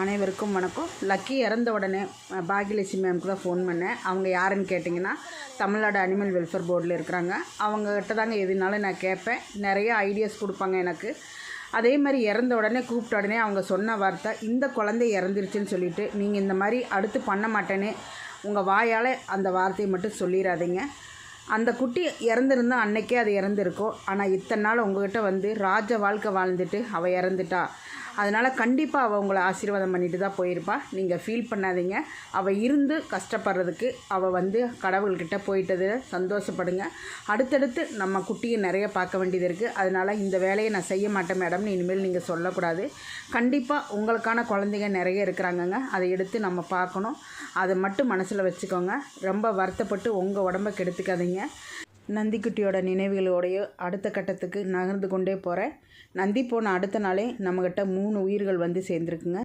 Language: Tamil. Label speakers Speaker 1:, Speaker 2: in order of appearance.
Speaker 1: அனைவருக்கும் வணக்கம். லக்கி இறந்த உடனே பாகியலட்சுமி பாக்யலட்சுமி மேம்க்கு தான் ஃபோன் பண்ணேன். அவங்க யாருன்னு கேட்டிங்கன்னா தமிழ்நாடு அனிமல் வெல்ஃபேர் போர்டில் இருக்கிறாங்க. அவங்ககிட்ட தாங்க எதுனாலும் நான் கேட்பேன். நிறைய ஐடியாஸ் கொடுப்பாங்க எனக்கு. அதே மாதிரி இறந்த உடனே கூப்பிட்ட உடனே அவங்க சொன்ன வார்த்தை இந்த குழந்தை இறந்துருச்சுன்னு சொல்லிட்டு நீங்கள் இந்த மாதிரி அடுத்து பண்ண மாட்டேன்னு உங்கள் வாயால் அந்த வார்த்தையை மட்டும் சொல்லிடாதீங்க அந்த குட்டி இறந்துருந்தா அன்னைக்கே அது இறந்துருக்கும். ஆனால் இத்தனை நாள் உங்ககிட்ட வந்து ராஜ வாழ்க்கை வாழ்ந்துட்டு அவள் இறந்துட்டா. அதனால் கண்டிப்பாக அவள் உங்களை ஆசீர்வாதம் பண்ணிட்டு தான் போயிருப்பா. நீங்கள் ஃபீல் பண்ணாதீங்க. அவள் இருந்து கஷ்டப்படுறதுக்கு அவள் வந்து கடவுள்கிட்ட போயிட்டது சந்தோஷப்படுங்க. அடுத்தடுத்து நம்ம குட்டியை நிறைய பார்க்க வேண்டியது இருக்குது அதனால் இந்த வேலையை நான் செய்ய மாட்டேன் மேடம்னு இனிமேல் நீங்கள் சொல்லக்கூடாது. கண்டிப்பாக உங்களுக்கான குழந்தைங்க நிறைய இருக்கிறாங்கங்க. அதை எடுத்து நம்ம பார்க்கணும். அதை மட்டும் மனசில் வச்சுக்கோங்க. ரொம்ப வருத்தப்பட்டு உங்கள் உடம்ப கெடுத்துக்காதீங்க. நந்திக்குட்டியோட நினைவுகளோடைய அடுத்த கட்டத்துக்கு நகர்ந்து கொண்டே போகிறேன் நந்தி போன அடுத்த நாளே நம்மக்கிட்ட மூணு உயிர்கள் வந்து சேர்ந்துருக்குங்க.